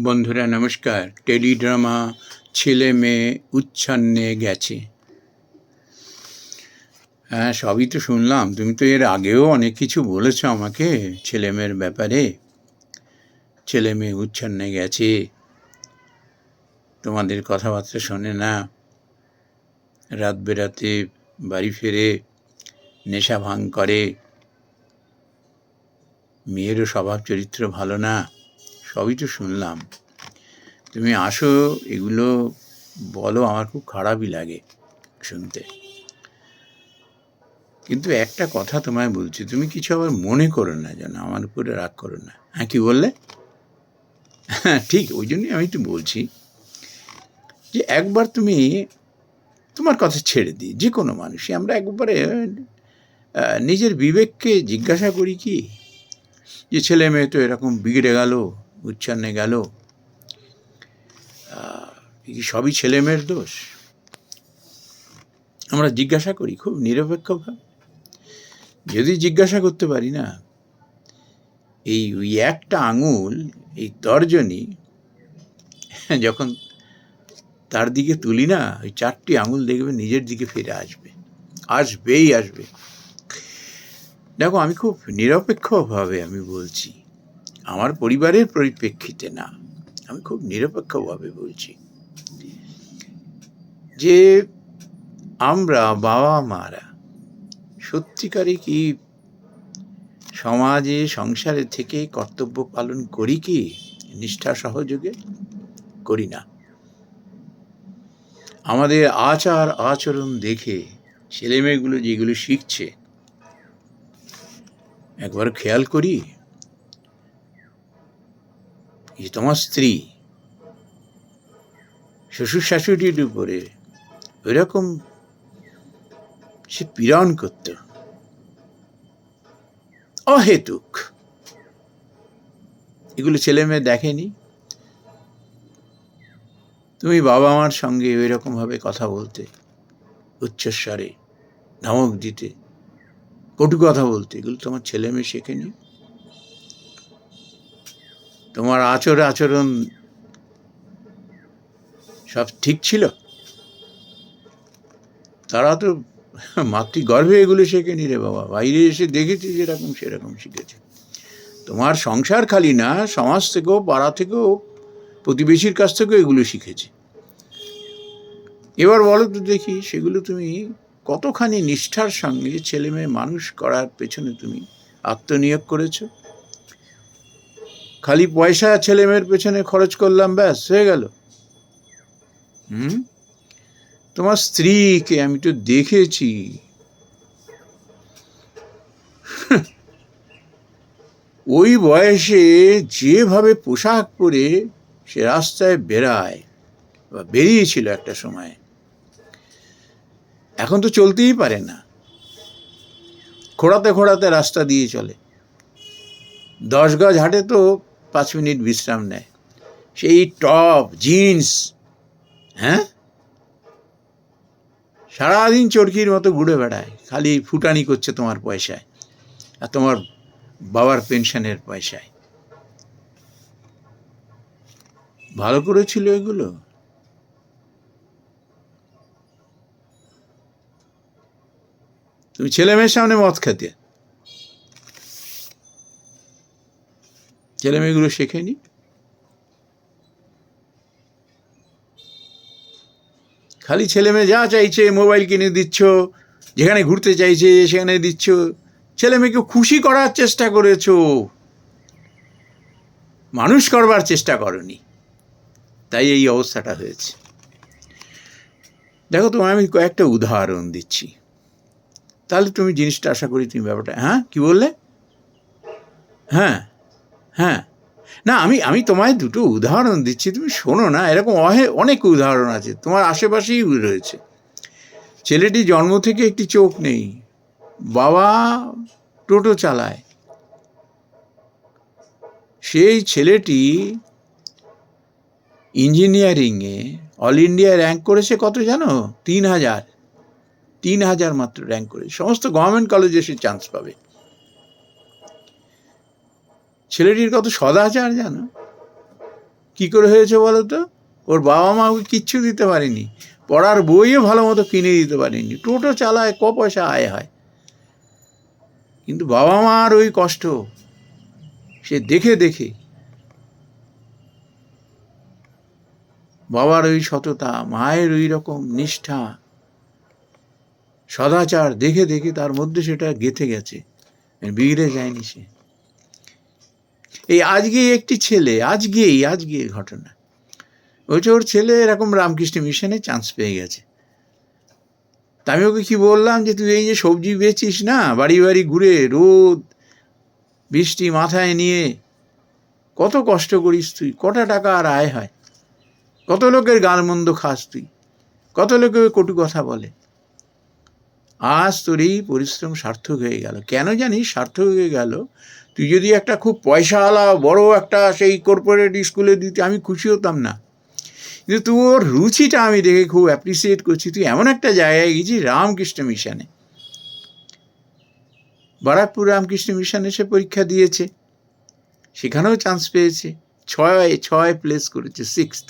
বন্ধুরা, নমস্কার। টেলিড্রামা ছেলে মেয়ে উচ্ছন্নে গেছে। হ্যাঁ সবই তো শুনলাম। তুমি তো এর আগেও অনেক কিছু বলেছ আমাকে ছেলে মেয়ের ব্যাপারে। ছেলে মেয়ে উচ্ছন্নে গেছে। তোমাদের কথাবার্তা শোনে না। রাত বেরাতে বাড়ি ফেরে নেশা ভাঙ করে। মেয়েরও স্বভাব চরিত্র ভালো না। সবই তো শুনলাম। তুমি আসো, এগুলো বলো, আমার খুব খারাপই লাগে শুনতে। কিন্তু একটা কথা তোমায় বলছি, তুমি কিছু আবার মনে করো না যেন, আমার উপরে রাগ করো না। হ্যাঁ কি বললে? হ্যাঁ ঠিক, ওই জন্যই আমি তো বলছি যে, একবার তুমি তোমার কথা ছেড়ে দিই, যে কোনো মানুষই। আমরা একবারে নিজের বিবেককে জিজ্ঞাসা করি কি? যে, ছেলে মেয়ে তো এরকম বিগড়ে গেল উচ্ছন্নে গেল কি সবই ছেলে মেয়ের দোষ? আমরা জিজ্ঞাসা করি, খুব নিরপেক্ষভাবে। যদি জিজ্ঞাসা করতে পারি না, এই ওই একটা আঙুল, এই তর্জনী, যখন তার দিকে তুলি না, ওই চারটি আঙুল দেখবে নিজের দিকে ফিরে আসবে। আসবেই আসবে। দেখো, আমি খুব নিরপেক্ষভাবে আমি বলছি আমার পরিবারের পরিপ্রেক্ষিতে না, আমি খুব নিরপেক্ষভাবে বলছি যে আমরা বাবা মারা সত্যিকারে কি সমাজে, সংসারে থেকে কর্তব্য পালন করি কি, নিষ্ঠা সহযোগে? করি না। আমাদের আচার আচরণ দেখে ছেলেমেয়েগুলো যেগুলো শিখছে, একবার খেয়াল করি। যে তোমার স্ত্রী শ্বশুর শাশুড়ির উপরে ওইরকম সে পীড়ন করত। অহেতুক। এগুলো ছেলে মেয়ে দেখেনি। তুমি বাবা মার সঙ্গে ওই রকমভাবে কথা বলতে উচ্চস্বরে ধমক দিতে, কটু কথা বলতে, এগুলো তোমার ছেলে মেয়ে শেখেনি। তোমার আচর আচরণ সব ঠিক ছিল? তারা তো মাতৃগর্ভে এগুলো শেখেনি রে বাবা। বাইরে এসে দেখেছি যেরকম সেরকম শিখেছে। তোমার সংসার খালি না, সমাজ থেকেও, পাড়া থেকেও, প্রতিবেশীর কাছ থেকেও এগুলো শিখেছে। এবার বলো তো দেখি, সেগুলো তুমি কতখানি নিষ্ঠার সঙ্গে ছেলে মেয়ে মানুষ করার পেছনে তুমি আত্মনিয়োগ করেছ? খালি পয়সা ছেলে মেয়ের পেছনে খরচ করলাম, ব্যাস, হয়ে গেল। হুম? তোমার স্ত্রীকে আমি তো দেখেছি। ওই বয়সে যেভাবে পোশাক পরে সে রাস্তায় বেড়ায়, বা বেরিয়েছিল একটা সময়। এখন তো চলতেই পারে না। খোঁড়াতে খোঁড়াতে রাস্তা দিয়ে চলে। দশ গজ হাঁটে তো পাঁচ মিনিট বিশ্রাম নেয়। সেই টপ, জিন্স হ্যাঁ? সারাদিন চরকির মতো ঘুরে বেড়ায়, খালি ফুটানি করছে তোমার পয়সায় আর তোমার বাবার পেনশনের পয়সায়। ভালো করেছিল এগুলো? তুমি ছেলে মেয়ের সামনে মদ খেতে। ছেলে মেয়েগুলো শেখেনি খালি ছেলে মেয়ে যা চাইছে, মোবাইল কিনে দিচ্ছ, যেখানে ঘুরতে চাইছে, সেখানে দিচ্ছ। ছেলে মেয়েকে খুশি করার চেষ্টা করেছ। মানুষ করবার চেষ্টা করনি। তাই এই অবস্থাটা হয়েছে। দেখো তোমায় আমি কয়েকটা উদাহরণ দিচ্ছি। তাহলে তুমি জিনিসটা আশা করি তুমি ব্যাপারটা হ্যাঁ? কি বললে? হ্যাঁ। হ্যাঁ। না, আমি আমি তোমায় দুটো উদাহরণ দিচ্ছি। তুমি শোনো না, এরকম অহে, অনেক উদাহরণ আছে। তোমার আশেপাশেই রয়েছে। ছেলেটি জন্ম থেকে একটি চোখ নেই। বাবা টোটো চালায়। সেই ছেলেটি ইঞ্জিনিয়ারিংয়ে অল ইন্ডিয়া র্যাঙ্ক করেছে কত জানো? তিন হাজার। তিন হাজার মাত্র র্যাঙ্ক করেছে। সমস্ত গভর্নমেন্ট কলেজে সে চান্স পাবে। ছেলেটির কত সদাচার জানো? কি করে হয়েছে বলো তো? ওর বাবা মা ওকে কিচ্ছু দিতে পারেনি। পড়ার বইও ভালো মতো কিনে দিতে পারেনি। টোটো চালায়, ক পয়সা আয় হয়। কিন্তু বাবা মার ওই কষ্ট, সে দেখে দেখে বাবার ওই সততা, মায়ের ওই রকম নিষ্ঠা, সদাচার দেখে দেখে তার মধ্যে সেটা গেঁথে গেছে। বিগড়ে যায়নি সে। এই আজকে একটি ছেলে, আজকেই আজকে ঘটনা। ওইটা ওর ছেলে এরকম রামকৃষ্ণ মিশনে চান্স পেয়ে গেছে। তা আমি ওকে কি বললাম যে, তুই এই যে সবজি বেচিস না, বাড়ি বাড়ি ঘুরে রোদ, বৃষ্টি মাথায় নিয়ে, কত কষ্ট করিস তুই, কটা টাকা আর আয় হয়? কত লোকের গালমন্দ খাস তুই? কত লোকে কটু কথা বলে? আজ তোর এই পরিশ্রম সার্থক হয়ে গেল। কেন জানিস? সার্থক হয়ে গেল তুই যদি একটা খুব পয়সাওয়ালা, বড় একটা সেই কর্পোরেট স্কুলে দিতে, আমি খুশি হতাম না। কিন্তু তোর রুচিটা আমি দেখে খুব অ্যাপ্রিসিয়েট করছি। তুই এমন একটা জায়গায় গেছিস, রামকৃষ্ণ মিশনে। বারাকপুর রামকৃষ্ণ মিশনে সে পরীক্ষা দিয়েছে। সেখানেও চান্স পেয়েছে। ছয় ছয় প্লেস করেছে সিক্সথ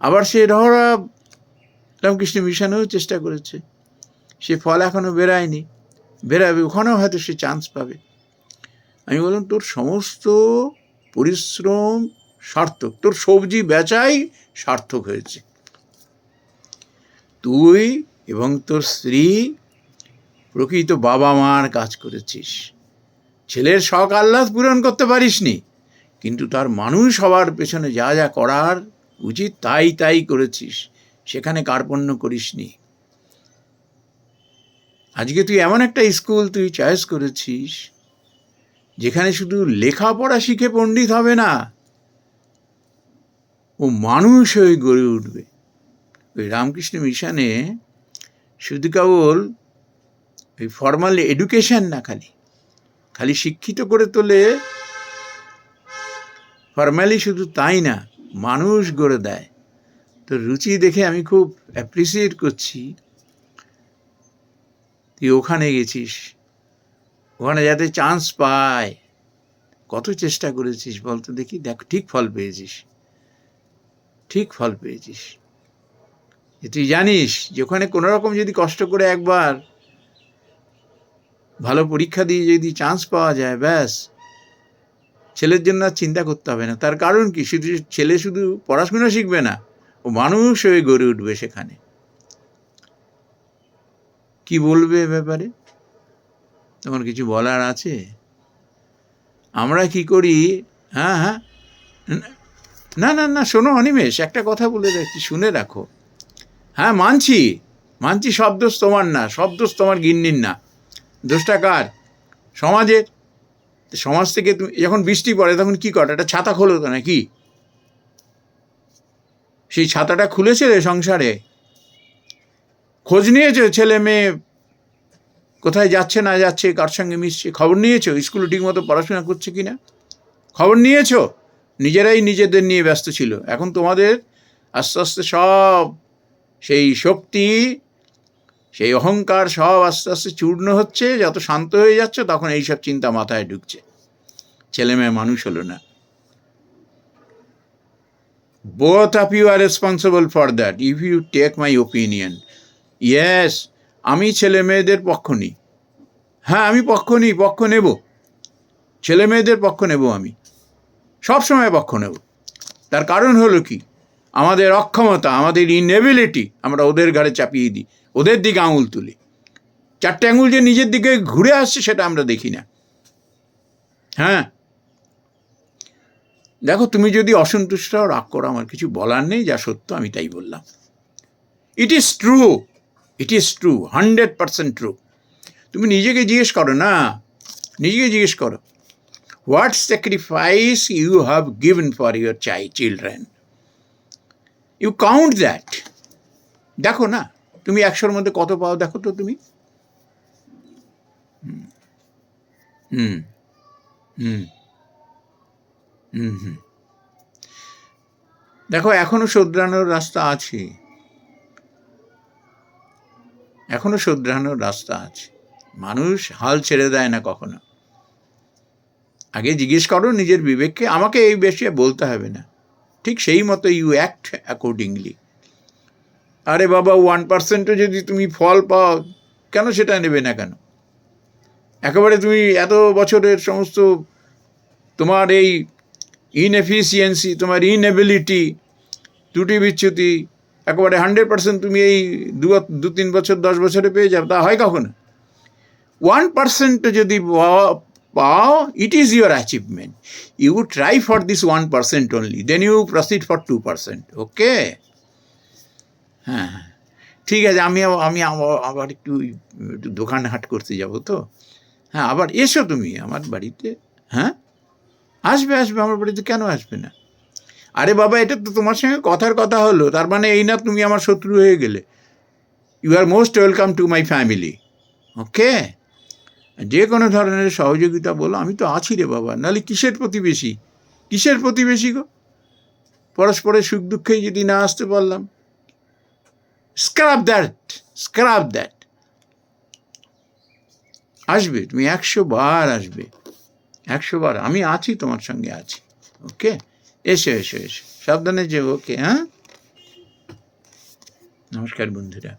আবার সে রহরা রামকৃষ্ণ মিশনেও চেষ্টা করেছে। সে ফল এখনও বেরায়নি। বেরাবে, ওখানেও হয়তো সে চান্স পাবে। আমি বললাম, তোর সমস্ত পরিশ্রম সার্থক। তোর সবজি বেচাই সার্থক হয়েছে। তুই এবং তোর স্ত্রী প্রকৃত বাবা মার কাজ করেছিস। ছেলের শখ আহ্লাদ পূরণ করতে পারিসনি। কিন্তু তার মানুষ হওয়ার পেছনে যা যা করার উচিত তাই তাই করেছিস। সেখানে কার্পণ্য করিসনি। আজকে তুই এমন একটা স্কুল তুই চয়েস করেছিস যেখানে শুধু লেখাপড়া শিখে পণ্ডিত হবে না, ও মানুষ হয়ে গড়ে উঠবে। ওই রামকৃষ্ণ মিশনে শুধু কেবল ওই ফর্মাল এডুকেশন না, খালি খালি শিক্ষিত করে তোলে ফর্মালি শুধু তাই না, মানুষ গড়ে দেয়। তো রুচি দেখে আমি খুব অ্যাপ্রিসিয়েট করছি। তুই ওখানে গেছিস ওখানে যাতে চান্স পায়। কত চেষ্টা করেছিস বলতো দেখি, দেখ, ঠিক ফল পেয়েছিস। ঠিক ফল পেয়েছিস। তুই জানিস যে ওখানে কোনো রকম যদি কষ্ট করে একবার ভালো পরীক্ষা দিয়ে যদি চান্স পাওয়া যায়, ব্যাস। ছেলের জন্য আর চিন্তা করতে হবে না। তার কারণ কি? শুধু ছেলে শুধু পড়াশোনা শিখবে না, ও মানুষ হয়ে গড়ে উঠবে সেখানে। কি বলবে এ ব্যাপারে? তোমার কিছু বলার আছে? আমরা কি করি? হ্যাঁ হ্যাঁ। না না না, শোনো অনিমেষ, একটা কথা বলে রাখছি শুনে রাখো। হ্যাঁ মানছি। মানছি সব দোষ তোমার না, সব দোষ তোমার গিন্নির না। দোষটা কার? সমাজের। সমাজ থেকে তুমি, যখন বৃষ্টি পড়ে, তখন কি করে? একটা ছাতা খোলো তো নাকি? সেই ছাতাটা খুলেছে রে সংসারে। খোঁজ নিয়েছো ছেলে মেয়ে কোথায় যাচ্ছে, না যাচ্ছে, কার সঙ্গে মিশছে, খবর নিয়েছো? স্কুলে ঠিকমতো পড়াশোনা করছে কি না খবর নিয়েছো? নিজেরাই নিজেদের নিয়ে ব্যস্ত ছিল। এখন তোমাদের আস্তে আস্তে সব সেই শক্তি, সেই অহংকার সব আস্তে আস্তে চূর্ণ হচ্ছে। যত শান্ত হয়ে যাচ্ছে, তখন এইসব চিন্তা মাথায় ঢুকছে। ছেলে মেয়ে মানুষ হলো না। Both of you are responsible for that. If you take my opinion, yes আমি ছেলে মেয়েদের পক্ষ নিই। হ্যাঁ আমি পক্ষ নিই, পক্ষ নেব। ছেলে মেয়েদের পক্ষ নেব আমি। সব সময় পক্ষ নেব। তার কারণ হলো কি? আমাদের অক্ষমতা, আমাদের ইনএবিলিটি আমরা ওদের ঘাড়ে চাপিয়ে দিই, ওদের দিকে আঙুল তুলি। চারটে আঙুল যে নিজের দিকে ঘুরে আসছে, সেটা আমরা দেখি না। হ্যাঁ? দেখো, তুমি যদি অসন্তুষ্ট রাগ করো, আমার কিছু বলার নেই, যা সত্য, আমি তাই বললাম। It is true it is true hundred percent true তুমি নিজেকে জিজ্ঞেস করো না, নিজেকে জিজ্ঞেস করো what sacrifice you have given for your চাই চিলড্রেন ইউ কাউন্ট দ্যাট দেখো না, তুমি একশোর মধ্যে কত পাও দেখো তো তুমি? হুম হুম হুম হুম। দেখো, এখনও শোধরানোর রাস্তা আছে। এখনও শোধরানোর রাস্তা আছে। মানুষ হাল ছেড়ে দেয় না কখনো। আগে জিজ্ঞেস করো নিজের বিবেককে, আমাকে এই বিষয়ে বলতে হবে না। ঠিক সেই মতো ইউ অ্যাক্ট অ্যাকর্ডিংলি আরে বাবা ওয়ান পার্সেন্টও যদি তুমি ফল পাও, কেন সেটা নেবে না কেন? একেবারে তুমি এত বছরের সমস্ত তোমার এই ইনএফিসিয়েন্সি তোমার ইনএবিলিটি ত্রুটি বিচ্যুতি একেবারে হান্ড্রেড পার্সেন্ট তুমি এই দু দু তিন বছর, দশ বছরে পেয়ে যাবে, তা হয় কখনো? ওয়ান পার্সেন্ট যদি পাও- it is your achievement you try for this one percent only then you proceed for two percent okay হ্যাঁ। ঠিক আছে, আমি আমি আবার একটু একটু দোকান হাট করতে যাব তো। হ্যাঁ আবার এসো তুমি আমার বাড়িতে হ্যাঁ? আসবে আসবে, আমার বাড়িতে কেন আসবে না? আরে বাবা, এটা তো তোমার সঙ্গে কথার কথা হলো। তার মানে এই না তুমি আমার শত্রু হয়ে গেলে। You are most welcome to my family okay যে কোনো ধরনের সহযোগিতা বলো, আমি তো আছি রে বাবা। নাহলে কিসের প্রতিবেশী? কিসের প্রতিবেশী গো? পরস্পরের সুখ দুঃখে যদি না আসতে পারলাম। স্ক্রাব দ্যাট স্ক্রাব দ্যাট আসবে, তুমি একশো বার আসবে। একশো বার আমি আছি, তোমার সঙ্গে আছি। ওকে এসো এসো এসো। সাবধানে যে ওকে হ্যাঁ? নমস্কার বন্ধুরা।